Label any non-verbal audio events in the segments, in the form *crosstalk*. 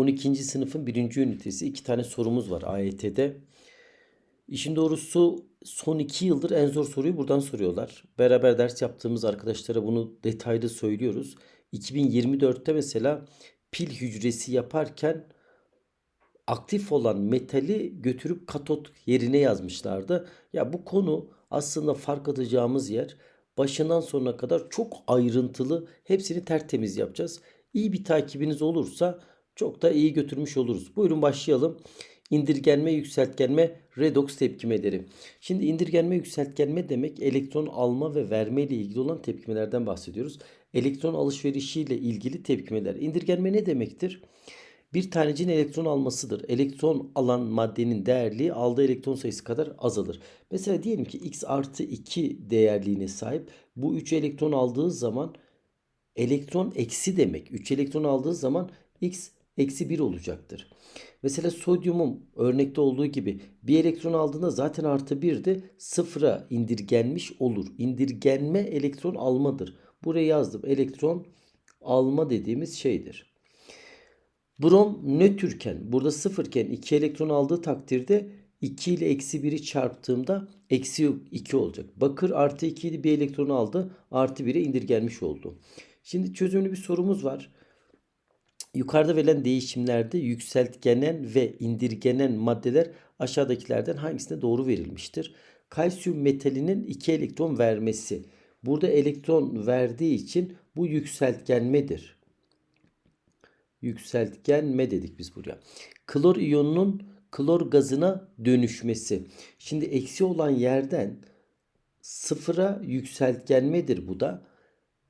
12. sınıfın birinci ünitesi. iki tane sorumuz var AYT'de. İşin doğrusu son iki yıldır en zor soruyu buradan soruyorlar. Beraber ders yaptığımız arkadaşlara bunu detaylı söylüyoruz. 2024'te mesela pil hücresi yaparken aktif olan metali götürüp katot yerine yazmışlardı. Ya bu konu aslında fark atacağımız yer başından sonuna kadar çok ayrıntılı hepsini tertemiz yapacağız. İyi bir takibiniz olursa çok da iyi götürmüş oluruz. Buyurun başlayalım. İndirgenme, yükseltgenme, redoks tepkimeleri. Şimdi indirgenme, yükseltgenme demek elektron alma ve verme ile ilgili olan tepkimelerden bahsediyoruz. Elektron alışverişi ile ilgili tepkimeler. İndirgenme ne demektir? Bir tanecin elektron almasıdır. Elektron alan maddenin değerliği aldığı elektron sayısı kadar azalır. Mesela diyelim ki x artı 2 değerliğine sahip. Bu 3 elektron aldığı zaman elektron eksi demek. 3 elektron aldığı zaman x eksi 1 olacaktır. Mesela sodyumun örnekte olduğu gibi bir elektron aldığında zaten artı 1'di sıfıra indirgenmiş olur. İndirgenme elektron almadır. Buraya yazdım. Elektron alma dediğimiz şeydir. Brom nötrken burada sıfırken 2 elektron aldığı takdirde 2 ile eksi 1'i çarptığımda eksi 2 olacak. Bakır artı 2 idi bir elektron aldı artı 1'e indirgenmiş oldu. Şimdi çözümlü bir sorumuz var. Yukarıda verilen değişimlerde yükseltgenen ve indirgenen maddeler aşağıdakilerden hangisine doğru verilmiştir? Kalsiyum metalinin 2 elektron vermesi. Burada elektron verdiği için bu yükseltgenmedir. Yükseltgenme dedik biz buraya. Klor iyonunun klor gazına dönüşmesi. Şimdi eksi olan yerden sıfıra yükseltgenmedir bu da.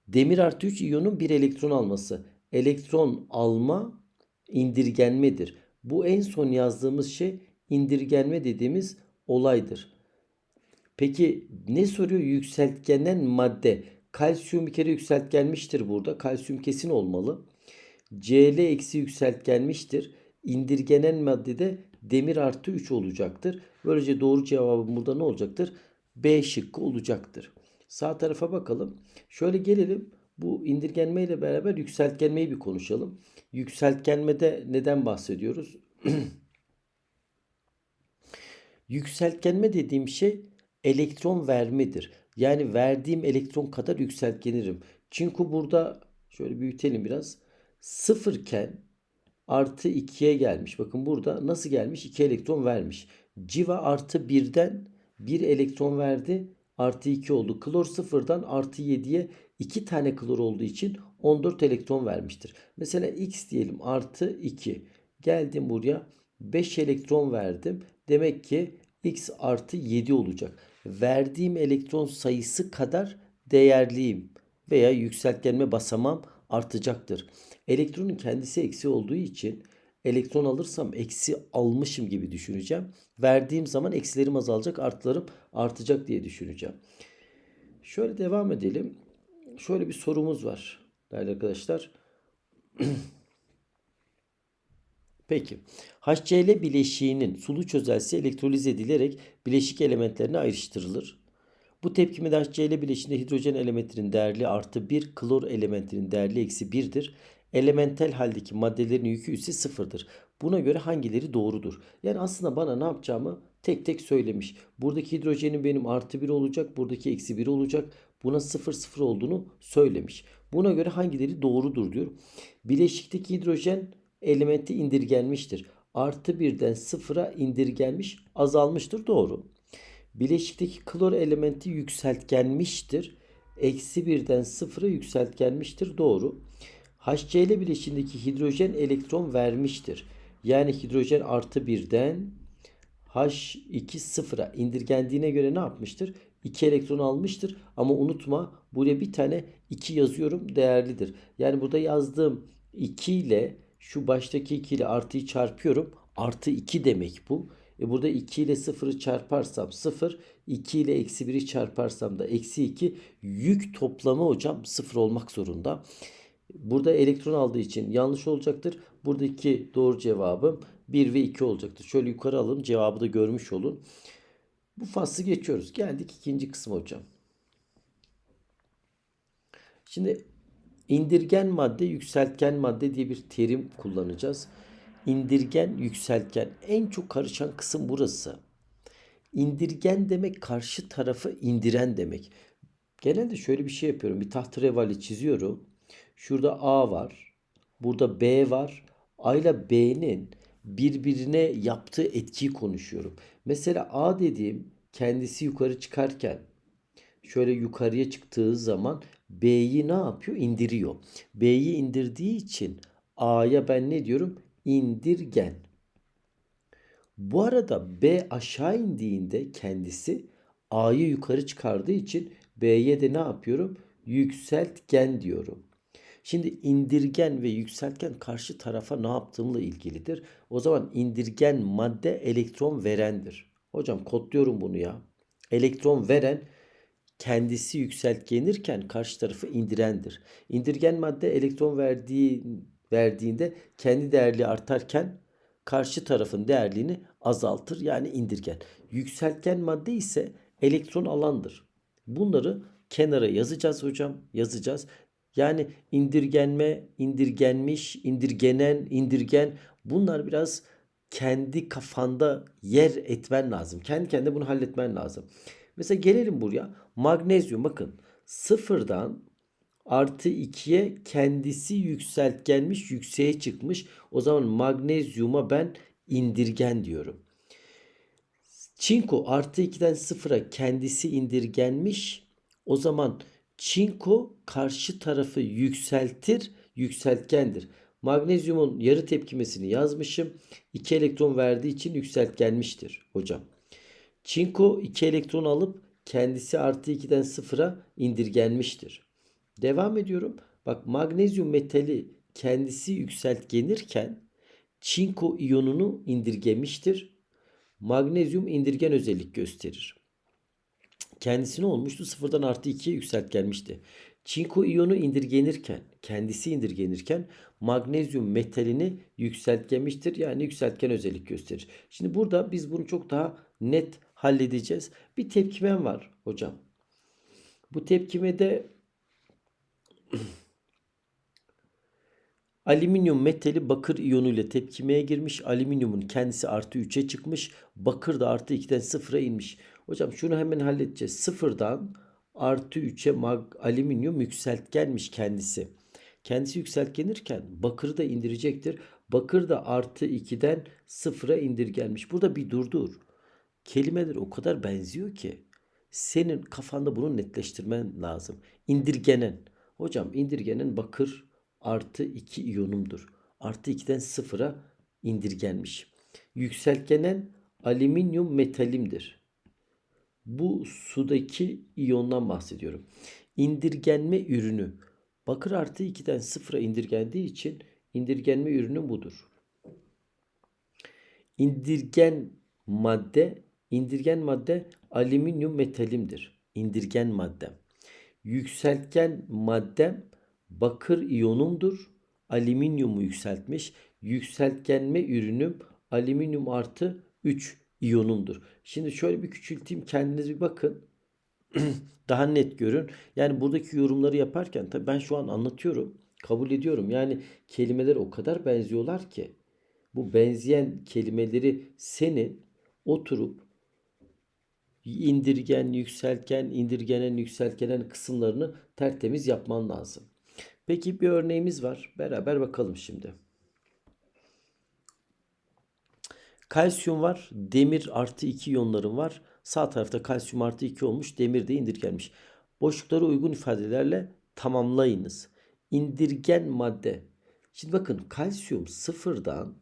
Demir artı 3 iyonun bir elektron alması. Elektron alma indirgenmedir. Bu en son yazdığımız şey indirgenme dediğimiz olaydır. Peki ne soruyor? Yükseltgenen madde. Kalsiyum bir kere yükseltgenmiştir burada. Kalsiyum kesin olmalı. Cl eksi yükseltgenmiştir. İndirgenen maddede demir artı 3 olacaktır. Böylece doğru cevabım burada ne olacaktır? B şıkkı olacaktır. Sağ tarafa bakalım. Şöyle gelelim. Bu indirgenme ile beraber yükseltgenmeyi bir konuşalım. Yükseltgenmede neden bahsediyoruz? *clears throat* Yükseltgenme dediğim şey elektron vermedir. Yani verdiğim elektron kadar yükseltgenirim. Çünkü burada şöyle büyütelim biraz. Sıfırken artı 2'ye gelmiş. Bakın burada nasıl gelmiş? 2 elektron vermiş. Civa artı 1'den 1 elektron verdi. Artı 2 oldu. Klor sıfırdan artı 7'ye 2 tane klor olduğu için 14 elektron vermiştir. Mesela x diyelim artı 2. Geldim buraya 5 elektron verdim. Demek ki x artı 7 olacak. Verdiğim elektron sayısı kadar değerliyim veya yükseltgenme basamam artacaktır. Elektronun kendisi eksi olduğu için elektron alırsam eksi almışım gibi düşüneceğim. Verdiğim zaman eksilerim azalacak, artılarım artacak diye düşüneceğim. Şöyle devam edelim. Şöyle bir sorumuz var değerli arkadaşlar. *clears throat* Peki. HCl bileşiğinin sulu çözelsi elektroliz edilerek bileşik elementlerine ayrıştırılır. Bu tepkimede HCl bileşiğinde hidrojen elementinin değerli artı 1, klor elementinin değerli eksi 1'dir. Elementel haldeki maddelerin yükü ise sıfırdır. Buna göre hangileri doğrudur? Yani aslında bana ne yapacağımı tek tek söylemiş. Buradaki hidrojenin benim artı 1 olacak. Buradaki eksi 1 olacak. Buna 0 0 olduğunu söylemiş. Buna göre hangileri doğrudur diyor. Bileşikteki hidrojen elementi indirgenmiştir. Artı 1'den 0'a indirgenmiş azalmıştır. Doğru. Bileşikteki klor elementi yükseltgenmiştir. Eksi 1'den 0'a yükseltgenmiştir. Doğru. HCl bileşiğindeki hidrojen elektron vermiştir. Yani hidrojen artı 1'den H2 sıfıra indirgendiğine göre ne yapmıştır? 2 elektron almıştır. Ama unutma buraya bir tane 2 yazıyorum değerlidir. Yani burada yazdığım 2 ile şu baştaki 2 ile artıyı çarpıyorum. Artı 2 demek bu. E burada 2 ile 0'ı çarparsam 0, 2 ile eksi 1'i çarparsam da eksi 2. Yük toplamı hocam 0 olmak zorunda. Burada elektron aldığı için yanlış olacaktır. Buradaki doğru cevabım 1 ve 2 olacaktır. Şöyle yukarı alalım cevabı da görmüş olun. Bu faslı geçiyoruz. Geldik ikinci kısma hocam. Şimdi indirgen madde, yükseltgen madde diye bir terim kullanacağız. indirgen, yükseltgen. En çok karışan kısım burası. İndirgen demek karşı tarafı indiren demek. Genelde şöyle bir şey yapıyorum. Bir tahterevali çiziyorum. Şurada A var. Burada B var. A ile B'nin birbirine yaptığı etkiyi konuşuyorum. Mesela A dediğim kendisi yukarı çıkarken şöyle yukarıya çıktığı zaman B'yi ne yapıyor? İndiriyor. B'yi indirdiği için A'ya ben ne diyorum? İndirgen. Bu arada B aşağı indiğinde kendisi A'yı yukarı çıkardığı için B'ye de ne yapıyorum? Yükseltgen diyorum. Şimdi indirgen ve yükseltgen karşı tarafa ne yaptığımla ilgilidir. O zaman indirgen madde elektron verendir. Hocam kodluyorum bunu ya. Elektron veren kendisi yükseltgenirken karşı tarafı indirendir. İndirgen madde elektron verdiği verdiğinde kendi değerli artarken karşı tarafın değerliğini azaltır yani indirgen. Yükseltgen madde ise elektron alandır. Bunları kenara yazacağız hocam. Yazacağız. Yani indirgenme, indirgenmiş, indirgenen, indirgen bunlar biraz kendi kafanda yer etmen lazım. Kendi kendine bunu halletmen lazım. Mesela gelelim buraya. Magnezyum bakın sıfırdan artı 2'ye kendisi yükseltgenmiş yükseğe çıkmış. O zaman magnezyuma ben indirgen diyorum. Çinko artı 2'den sıfıra kendisi indirgenmiş. O zaman çinko karşı tarafı yükseltir, yükseltgendir. Magnezyumun yarı tepkimesini yazmışım. 2 elektron verdiği için yükseltgenmiştir hocam. Çinko 2 elektron alıp kendisi artı 2'den sıfıra indirgenmiştir. Devam ediyorum. Bak magnezyum metali kendisi yükseltgenirken çinko iyonunu indirgemiştir. Magnezyum indirgen özellik gösterir. Kendisi ne olmuştu? Sıfırdan artı 2'ye yükseltgenmişti. Çinko iyonu indirgenirken, kendisi indirgenirken magnezyum metalini yükseltgenmiştir. Yani yükseltgen özellik gösterir. Şimdi burada biz bunu çok daha net halledeceğiz. Bir tepkimem var hocam. Bu tepkimede *clears throat* Alüminyum metali bakır iyonuyla tepkimeye girmiş. Alüminyumun kendisi artı 3'e çıkmış. Bakır da artı 2'den 0'a inmiş. Hocam şunu hemen halledeceğiz. Sıfırdan artı 3'e mag alüminyum yükseltgenmiş kendisi. Kendisi yükseltgenirken bakırı da indirecektir. Bakır da artı 2'den 0'a indirgenmiş. Burada bir durdur. Kelimeler o kadar benziyor ki. Senin kafanda bunu netleştirmen lazım. İndirgenen. Hocam indirgenen bakır artı 2 iyonumdur. Artı 2'den 0'a indirgenmiş. Yükseltgenen alüminyum metalimdir. Bu sudaki iyondan bahsediyorum. İndirgenme ürünü. Bakır artı 2'den 0'a indirgendiği için indirgenme ürünü budur. İndirgen madde, indirgen madde alüminyum metalimdir. İndirgen maddem. Yükseltgen maddem bakır iyonumdur. Alüminyumu yükseltmiş. Yükseltgenme ürünüm alüminyum artı 3 iyonumdur. Şimdi şöyle bir küçülteyim kendiniz bir bakın. *clears throat* Daha net görün. Yani buradaki yorumları yaparken tabii ben şu an anlatıyorum. Kabul ediyorum. Yani kelimeler o kadar benziyorlar ki. Bu benzeyen kelimeleri senin oturup indirgen, yükseltgen, indirgenen, yükseltgenen kısımlarını tertemiz yapman lazım. Peki bir örneğimiz var. Beraber bakalım şimdi. Kalsiyum var. Demir artı 2 iyonlarım var. Sağ tarafta kalsiyum artı 2 olmuş. Demir de indirgenmiş. Boşlukları uygun ifadelerle tamamlayınız. İndirgen madde. Şimdi bakın kalsiyum sıfırdan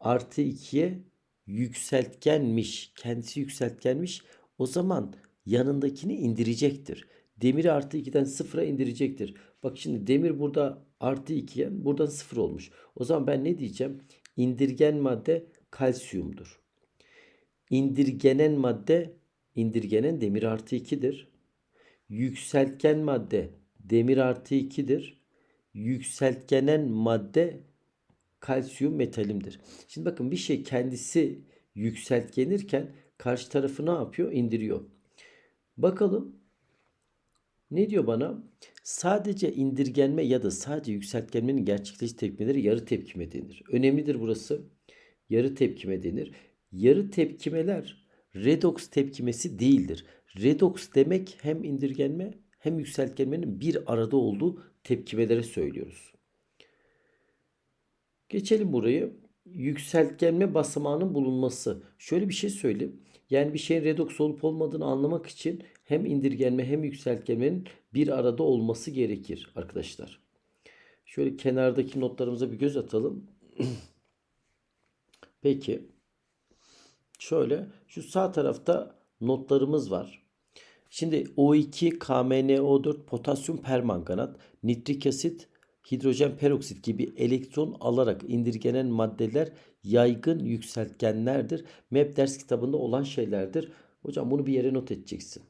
artı 2'ye yükseltgenmiş. Kendisi yükseltgenmiş. O zaman yanındakini indirecektir. Demiri artı 2'den 0'a indirecektir. Bak şimdi demir burada artı 2'ye buradan 0 olmuş. O zaman ben ne diyeceğim? İndirgen madde kalsiyumdur. İndirgenen madde indirgenen demir artı 2'dir. Yükseltgen madde demir artı 2'dir. Yükseltgenen madde kalsiyum metalimdir. Şimdi bakın bir şey kendisi yükseltgenirken karşı tarafı ne yapıyor? İndiriyor. Bakalım ne diyor bana? Sadece indirgenme ya da sadece yükseltgenmenin gerçekleştiği tepkimeleri yarı tepkime denir. Önemlidir burası. Yarı tepkime denir. Yarı tepkimeler redoks tepkimesi değildir. Redoks demek hem indirgenme hem yükseltgenmenin bir arada olduğu tepkimelere söylüyoruz. Geçelim burayı. Yükseltgenme basamağının bulunması. Şöyle bir şey söyleyeyim. Yani bir şeyin redoks olup olmadığını anlamak için hem indirgenme hem yükseltgenmenin bir arada olması gerekir arkadaşlar. Şöyle kenardaki notlarımıza bir göz atalım. *clears throat* Peki. Şöyle şu sağ tarafta notlarımız var. Şimdi O2, KMNO4, potasyum permanganat, nitrik asit, hidrojen peroksit gibi elektron alarak indirgenen maddeler yaygın yükseltgenlerdir. MEP ders kitabında olan şeylerdir. Hocam bunu bir yere not edeceksin.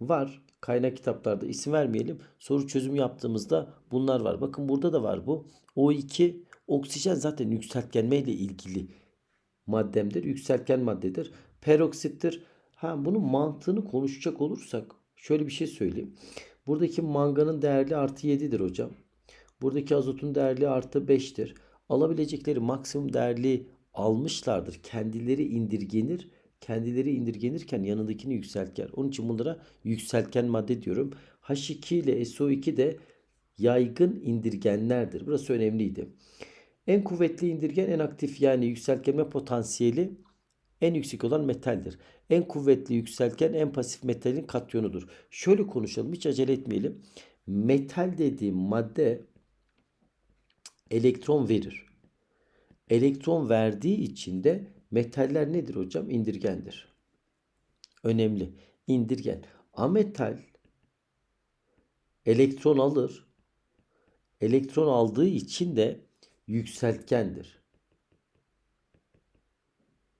Var. Kaynak kitaplarda isim vermeyelim. Soru çözüm yaptığımızda bunlar var. Bakın burada da var bu. O2 oksijen zaten yükseltgenme ile ilgili maddemdir. Yükseltgen maddedir. Peroksittir. Ha bunun mantığını konuşacak olursak şöyle bir şey söyleyeyim. Buradaki manganın değerli artı 7'dir hocam. Buradaki azotun değerli artı 5'tir. Alabilecekleri maksimum değerli almışlardır. Kendileri indirgenir. Kendileri indirgenirken yanındakini yükseltgen. Onun için bunlara yükseltgen madde diyorum. H2 ile SO2 de yaygın indirgenlerdir. Burası önemliydi. En kuvvetli indirgen en aktif yani yükseltgenme potansiyeli en yüksek olan metaldir. En kuvvetli yükseltgen en pasif metalin katyonudur. Şöyle konuşalım hiç acele etmeyelim. Metal dediğim madde elektron verir. Elektron verdiği için de metaller nedir hocam? İndirgendir. Önemli. İndirgen. Ametal elektron alır. Elektron aldığı için de yükseltgendir.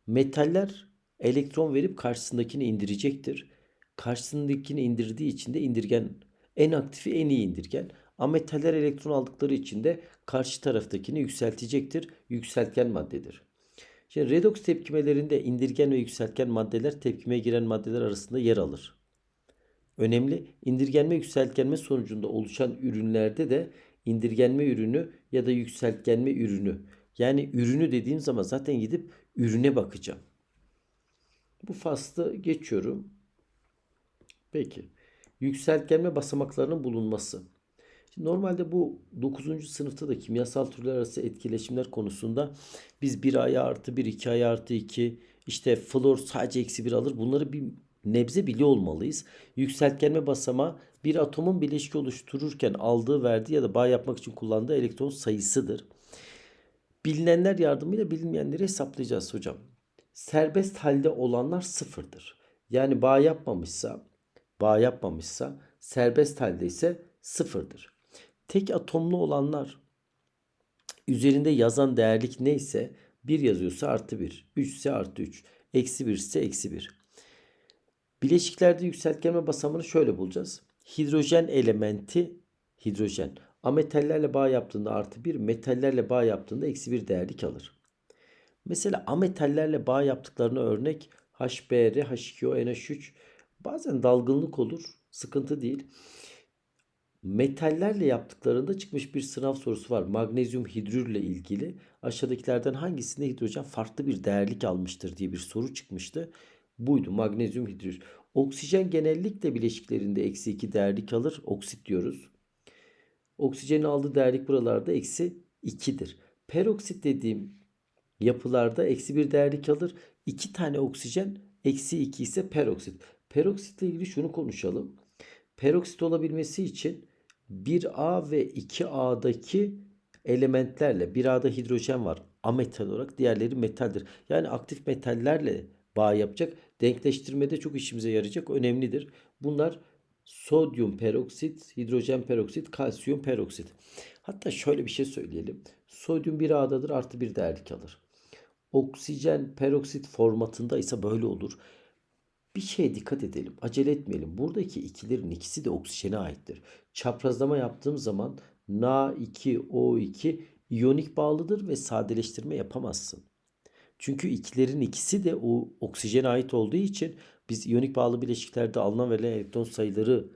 Metaller elektron verip karşısındakini indirecektir. Karşısındakini indirdiği için de indirgen en aktifi en iyi indirgen. Ametaller elektron aldıkları için de karşı taraftakini yükseltecektir. Yükseltgen maddedir. Şimdi redoks tepkimelerinde indirgen ve yükseltgen maddeler tepkimeye giren maddeler arasında yer alır. Önemli indirgenme yükseltgenme sonucunda oluşan ürünlerde de indirgenme ürünü ya da yükseltgenme ürünü. Yani ürünü dediğim zaman zaten gidip ürüne bakacağım. Bu faslı geçiyorum. Peki. Yükseltgenme basamaklarının bulunması. Şimdi normalde bu 9. sınıfta da kimyasal türler arası etkileşimler konusunda biz 1 aya artı 1, 2 aya artı 2, işte flor sadece eksi 1 alır. Bunları bir nebze biliyor olmalıyız. Yükseltgenme basamağı bir atomun bileşki oluştururken aldığı, verdiği ya da bağ yapmak için kullandığı elektron sayısıdır. Bilinenler yardımıyla bilinmeyenleri hesaplayacağız hocam. Serbest halde olanlar sıfırdır. Yani bağ yapmamışsa, bağ yapmamışsa serbest halde ise sıfırdır. Tek atomlu olanlar üzerinde yazan değerlik neyse 1 yazıyorsa artı 1, 3 ise artı 3, eksi 1 ise eksi 1. Bileşiklerde yükseltgenme basamını şöyle bulacağız. Hidrojen elementi hidrojen. Ametallerle bağ yaptığında artı 1, metallerle bağ yaptığında eksi 1 değerlik alır. Mesela ametallerle bağ yaptıklarına örnek HBr, H2O, NH3 bazen dalgınlık olur. Sıkıntı değil. Metallerle yaptıklarında çıkmış bir sınav sorusu var. Magnezyum hidrür ile ilgili. Aşağıdakilerden hangisinde hidrojen farklı bir değerlik almıştır diye bir soru çıkmıştı. Buydu magnezyum hidrür. Oksijen genellikle bileşiklerinde eksi 2 değerlik alır. Oksit diyoruz. Oksijenin aldığı değerlik buralarda eksi 2'dir. Peroksit dediğim yapılarda eksi 1 değerlik alır. 2 tane oksijen eksi 2 ise peroksit. Peroksitle ilgili şunu konuşalım. Peroksit olabilmesi için 1A ve 2A'daki elementlerle 1A'da hidrojen var ametal olarak diğerleri metaldir. Yani aktif metallerle bağ yapacak. Denkleştirmede çok işimize yarayacak. Önemlidir. Bunlar sodyum peroksit, hidrojen peroksit, kalsiyum peroksit. Hatta şöyle bir şey söyleyelim. Sodyum 1A'dadır artı bir değerlik alır. Oksijen peroksit formatında ise böyle olur. Bir şeye dikkat edelim. Acele etmeyelim. Buradaki ikilerin ikisi de oksijene aittir. Çaprazlama yaptığım zaman Na2O2 iyonik bağlıdır ve sadeleştirme yapamazsın. Çünkü ikilerin ikisi de o oksijene ait olduğu için biz iyonik bağlı bileşiklerde alınan verilen elektron sayıları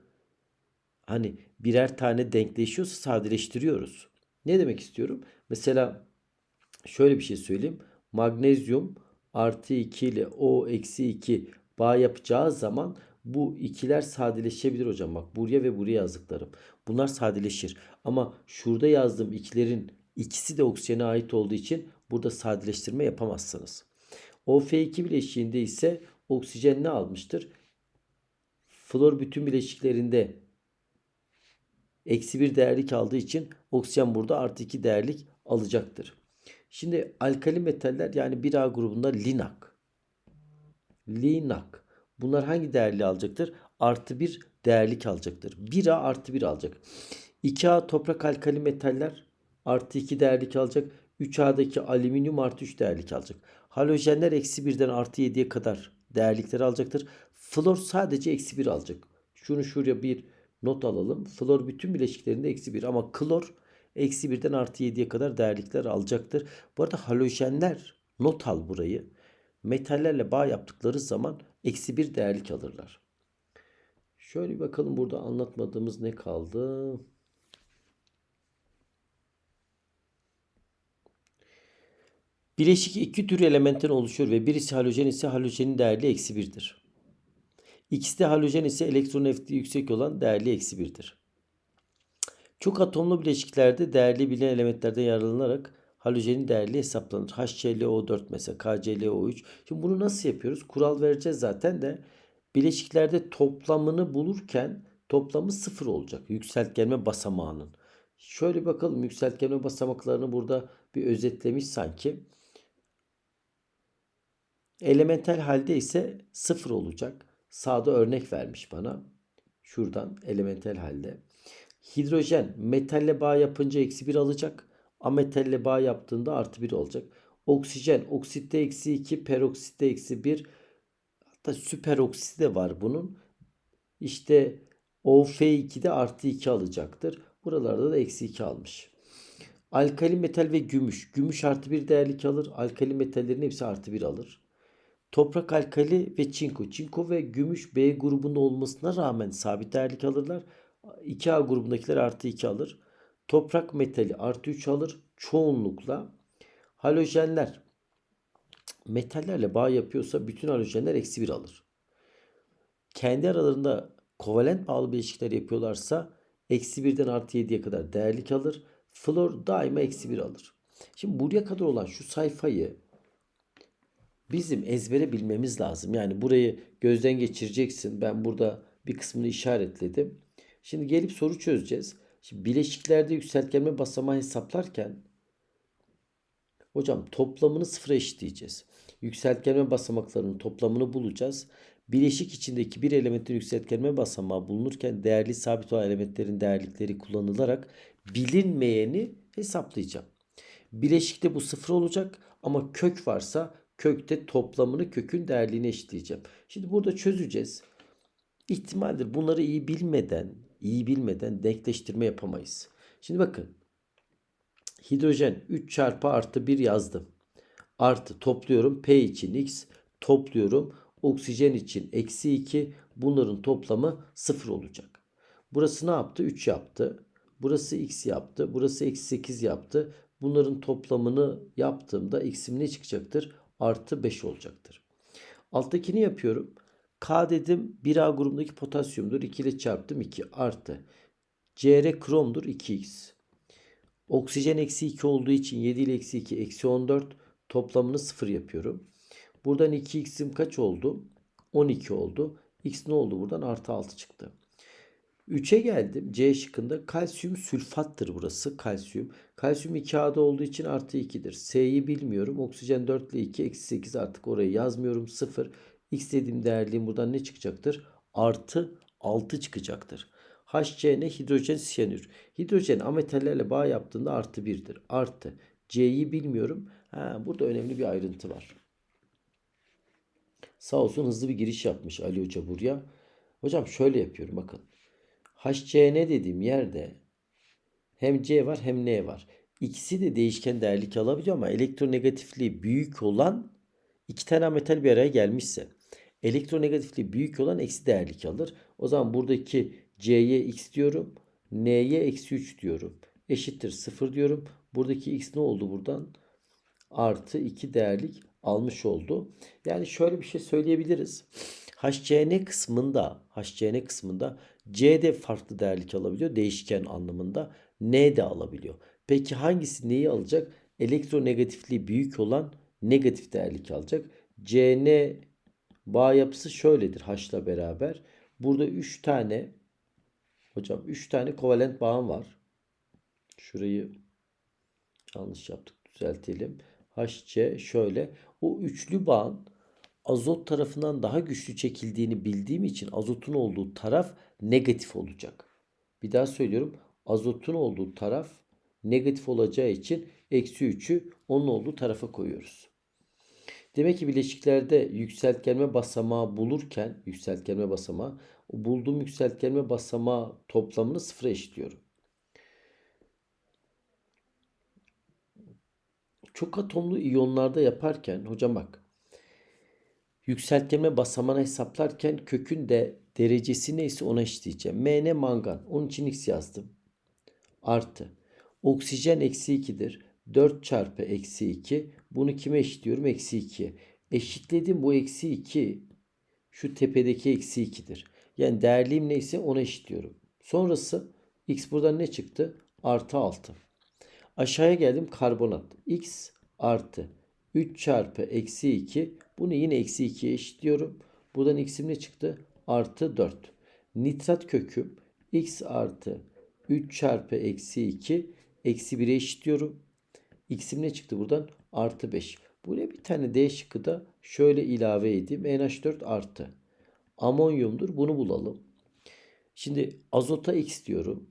hani birer tane denkleşiyorsa sadeleştiriyoruz. Ne demek istiyorum? Mesela şöyle bir şey söyleyeyim. Magnezyum artı 2 ile O eksi 2 bağ yapacağı zaman bu ikiler sadeleşebilir hocam. Bak buraya ve buraya yazdıklarım. Bunlar sadeleşir. Ama şurada yazdığım ikilerin ikisi de oksijene ait olduğu için burada sadeleştirme yapamazsınız. OF2 bileşiğinde ise oksijen ne almıştır? Flor bütün bileşiklerinde eksi bir değerlik aldığı için oksijen burada artı 2 değerlik alacaktır. Şimdi alkali metaller yani 1A grubunda linak. Linak. Bunlar hangi değerli alacaktır? Artı 1 değerlik alacaktır. 1A artı 1 alacak. 2A toprak alkali metaller artı 2 değerlik alacak. 3A'daki alüminyum artı 3 değerlik alacak. Halojenler eksi 1'den artı 7'ye kadar değerlikleri alacaktır. Flor sadece eksi 1 alacak. Şunu şuraya bir not alalım. Flor bütün bileşiklerinde eksi 1 ama klor eksi 1'den artı 7'ye kadar değerlikler alacaktır. Bu arada halojenler not al burayı. Metallerle bağ yaptıkları zaman eksi 1 değerlik alırlar. Şöyle bir bakalım burada anlatmadığımız ne kaldı? Bileşik iki tür elementten oluşuyor ve birisi halojen ise halojenin değerli eksi 1'dir. İkisi de halojen ise elektron nefti yüksek olan değerli eksi 1'dir. Çok atomlu bileşiklerde değerli bilinen elementlerden yararlanarak halojenin değerli hesaplanır. HClO4 mesela KClO3. Şimdi bunu nasıl yapıyoruz? Kural vereceğiz zaten de bileşiklerde toplamını bulurken toplamı sıfır olacak. Yükseltgenme basamağının. Şöyle bakalım yükseltgenme basamaklarını burada bir özetlemiş sanki. Elementel halde ise sıfır olacak. Sağda örnek vermiş bana. Şuradan elementel halde. Hidrojen metalle bağ yapınca eksi 1 alacak. Ametalle bağ yaptığında artı 1 olacak. Oksijen oksitte eksi 2 peroksitte eksi 1 hatta süperoksiti de var bunun. İşte OF2'de artı 2 alacaktır. Buralarda da eksi 2 almış. Alkali metal ve gümüş. Gümüş artı 1 değerlik alır. Alkali metallerin hepsi artı 1 alır. Toprak alkali ve çinko. Çinko ve gümüş B grubunda olmasına rağmen sabit değerlik alırlar. 2A grubundakiler artı 2 alır. Toprak metali artı 3 alır. Çoğunlukla halojenler metallerle bağ yapıyorsa bütün halojenler eksi 1 alır. Kendi aralarında kovalent bağlı bileşikler yapıyorlarsa eksi 1'den artı 7'ye kadar değerlik alır. Flor daima eksi 1 alır. Şimdi buraya kadar olan şu sayfayı bizim ezbere bilmemiz lazım. Yani burayı gözden geçireceksin. Ben burada bir kısmını işaretledim. Şimdi gelip soru çözeceğiz. Şimdi bileşiklerde yükseltgenme basamağı hesaplarken hocam toplamını sıfıra eşitleyeceğiz. Yükseltgenme basamaklarının toplamını bulacağız. Bileşik içindeki bir elementin yükseltgenme basamağı bulunurken değerli sabit olan elementlerin değerlikleri kullanılarak bilinmeyeni hesaplayacağım. Bileşikte bu sıfır olacak ama kök varsa kökte toplamını kökün değerliğine eşitleyeceğim. Şimdi burada çözeceğiz. İhtimaldir bunları iyi bilmeden, iyi bilmeden denkleştirme yapamayız. Şimdi bakın. Hidrojen 3 çarpı artı 1 yazdım. Artı topluyorum P için X topluyorum. Oksijen için eksi 2 bunların toplamı 0 olacak. Burası ne yaptı? 3 yaptı. Burası X yaptı. Burası eksi 8 yaptı. Bunların toplamını yaptığımda X'im ne çıkacaktır? Artı 5 olacaktır. Alttakini yapıyorum. K dedim 1A grubundaki potasyumdur. 2 ile çarptım 2 artı. Cr kromdur 2x. Oksijen eksi 2 olduğu için 7 ile eksi 2 eksi 14 toplamını 0 yapıyorum. Buradan 2x'im kaç oldu? 12 oldu. X ne oldu buradan? Artı 6 çıktı. 3'e geldim. C şıkkında kalsiyum sülfattır burası. Kalsiyum. Kalsiyum 2A'da olduğu için artı 2'dir. S'yi bilmiyorum. Oksijen 4 ile 2 eksi 8 artık orayı yazmıyorum. 0. X dediğim değerliğim buradan ne çıkacaktır? Artı 6 çıkacaktır. HCN hidrojen siyanür. Hidrojen ametallerle bağ yaptığında artı 1'dir. Artı. C'yi bilmiyorum. Ha, burada önemli bir ayrıntı var. Sağ olsun hızlı bir giriş yapmış Ali Hoca buraya. Hocam şöyle yapıyorum bakın. HCN dediğim yerde hem C var hem N var. İkisi de değişken değerlik alabiliyor ama elektronegatifliği büyük olan iki tane metal bir araya gelmişse elektronegatifliği büyük olan eksi değerlik alır. O zaman buradaki C'ye x diyorum. N'ye eksi 3 diyorum. Eşittir 0 diyorum. Buradaki x ne oldu buradan? artı 2 değerlik almış oldu. Yani şöyle bir şey söyleyebiliriz. HCN kısmında HCN kısmında C de farklı değerlik alabiliyor. Değişken anlamında. N de alabiliyor. Peki hangisi neyi alacak? Elektronegatifliği büyük olan negatif değerlik alacak. CN bağ yapısı şöyledir H'la beraber. Burada 3 tane hocam 3 tane kovalent bağım var. Şurayı yanlış yaptık düzeltelim. HC şöyle. O üçlü bağın azot tarafından daha güçlü çekildiğini bildiğim için azotun olduğu taraf negatif olacak. Bir daha söylüyorum. Azotun olduğu taraf negatif olacağı için eksi 3'ü onun olduğu tarafa koyuyoruz. Demek ki bileşiklerde yükseltgenme basamağı bulurken yükseltgenme basamağı bulduğum yükseltgenme basamağı toplamını sıfıra eşitliyorum. Çok atomlu iyonlarda yaparken hocam bak yükseltgenme basamağını hesaplarken kökün de derecesi neyse ona eşitleyeceğim. Mn mangan. Onun için x yazdım. Artı. Oksijen eksi 2'dir. 4 çarpı eksi 2. Bunu kime eşitliyorum? Eksi 2'ye. Eşitledim bu eksi 2. Şu tepedeki eksi 2'dir. Yani değerliğim neyse ona eşitliyorum. Sonrası x buradan ne çıktı? Artı 6. Aşağıya geldim karbonat. x artı 3 çarpı eksi 2. Bunu yine eksi 2'ye eşitliyorum. Buradan x'im ne çıktı? Artı 4. Nitrat köküm x artı 3 çarpı eksi 2 eksi 1'e eşitliyorum. X'im ne çıktı buradan? Artı 5. Buraya bir tane D şıkkı da şöyle ilave edeyim. NH4 artı. Amonyumdur. Bunu bulalım. Şimdi azota X diyorum.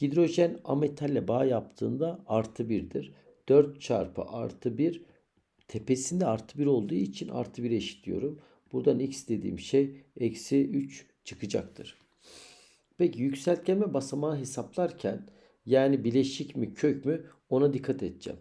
Hidrojen ametalle bağ yaptığında artı 1'dir. 4 çarpı artı 1 tepesinde artı 1 olduğu için artı 1 eşitliyorum. Buradan x dediğim şey eksi 3 çıkacaktır. Peki yükseltgenme basamağı hesaplarken yani bileşik mi kök mü ona dikkat edeceğim.